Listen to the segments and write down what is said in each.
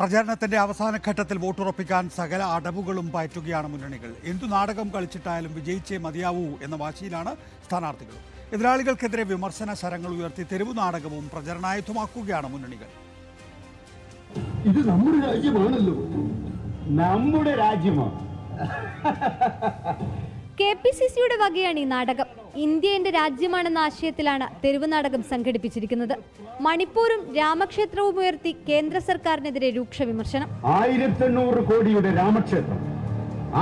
പ്രചാരണത്തിന്റെ അവസാന ഘട്ടത്തിൽ വോട്ടുറപ്പിക്കാൻ സകല അടവുകളും പയറ്റുകയാണ് മുന്നണികൾ. എന്തു നാടകം കളിച്ചിട്ടായാലും വിജയിച്ചേ മതിയാവൂ എന്ന വാശിയിലാണ് സ്ഥാനാർത്ഥികൾ. എതിരാളികൾക്കെതിരെ വിമർശന ശരങ്ങൾ ഉയർത്തി തെരുവു നാടകവും പ്രചരണായുധമാക്കുകയാണ് മുന്നണികൾ. ഇത് നമ്മുടെ രാജ്യമാണല്ലോ. നമ്മുടെ രാജ്യമാണ്. കെ പി സി സിയുടെ വകയാണ് ഈ നാടകം. ഇന്ത്യ എന്റെ രാജ്യമാണെന്ന ആശയത്തിലാണ് തെരുവ് നാടകം സംഘടിപ്പിച്ചിരിക്കുന്നത്. മണിപ്പൂരും രാമക്ഷേത്രവും ഉയർത്തി കേന്ദ്ര സർക്കാരിനെതിരെ രൂക്ഷ വിമർശനം. ആയിരത്തി എണ്ണൂറ് കോടിയുടെ രാമക്ഷേത്രം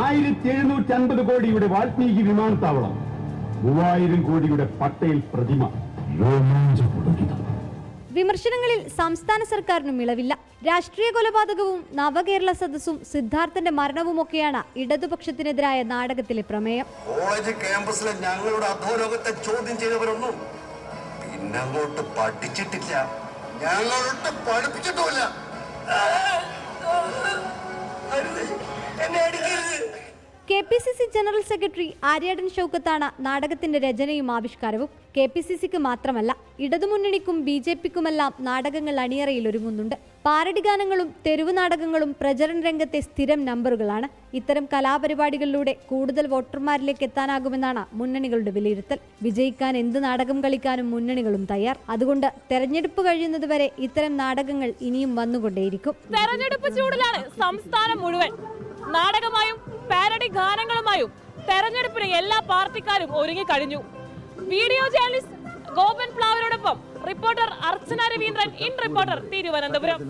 ആയിരത്തി എഴുന്നൂറ്റി അൻപത് കോടിയുടെ വാൽമീകി വിമാനത്താവളം മൂവായിരം കോടിയുടെ പട്ടേൽ പ്രതിമ. രോമാഞ്ചപുളകിതം വിമർശനങ്ങളിൽ സംസ്ഥാന സർക്കാരിനും ഇളവില്ല. രാഷ്ട്രീയ കൊലപാതകവും നവകേരള സദസ്സും സിദ്ധാർത്ഥന്റെ മരണവുമൊക്കെയാണ് ഇടതുപക്ഷത്തിനെതിരായ നാടകത്തിലെ പ്രമേയം. കോളേജ് ക്യാമ്പസിലെ ഞങ്ങളുടെ അധോലോകത്തെ ചോദ്യം ചെയ്തവരൊന്നും പിന്നെ അങ്ങോട്ട് പഠിച്ചിട്ടില്ല. ഞങ്ങളോട്ട് പഠിപ്പിച്ചിട്ടുമില്ല. P C C general secretary Aryadan ഷൗക്കത്താണ് നാടകത്തിന്റെ രചനയും ആവിഷ്കാരവും. കെ പി സി സിക്ക് മാത്രമല്ല ഇടതുമുന്നണിക്കും ബി ജെ പിക്കുമെല്ലാം നാടകങ്ങൾ അണിയറയിൽ ഒരുങ്ങുന്നുണ്ട്. പാരഡി ഗാനങ്ങളും തെരുവ് നാടകങ്ങളും പ്രചരണ രംഗത്തെ സ്ഥിരം നമ്പറുകളാണ്. ഇത്തരം കലാപരിപാടികളിലൂടെ കൂടുതൽ വോട്ടർമാരിലേക്ക് എത്താനാകുമെന്നാണ് മുന്നണികളുടെ വിലയിരുത്തൽ. വിജയിക്കാൻ എന്ത് നാടകം കളിക്കാനും മുന്നണികളും തയ്യാർ. അതുകൊണ്ട് തെരഞ്ഞെടുപ്പ് കഴിയുന്നതുവരെ ഇത്തരം നാടകങ്ങൾ ഇനിയും വന്നുകൊണ്ടേയിരിക്കും. തെരഞ്ഞെടുപ്പ് ചൂടിലാണ് സംസ്ഥാനം മുഴുവൻ. നാടകമായും പാരഡി ഗാനങ്ങളുമായും തെരഞ്ഞെടുപ്പിന് എല്ലാ പാർട്ടിക്കാരും ഒരുങ്ങി ഒരുങ്ങിക്കഴിഞ്ഞു video journalist Gopan ഫ്ലാവറോടൊപ്പം reporter Archana Raveendran in reporter Thiruvananthapuram.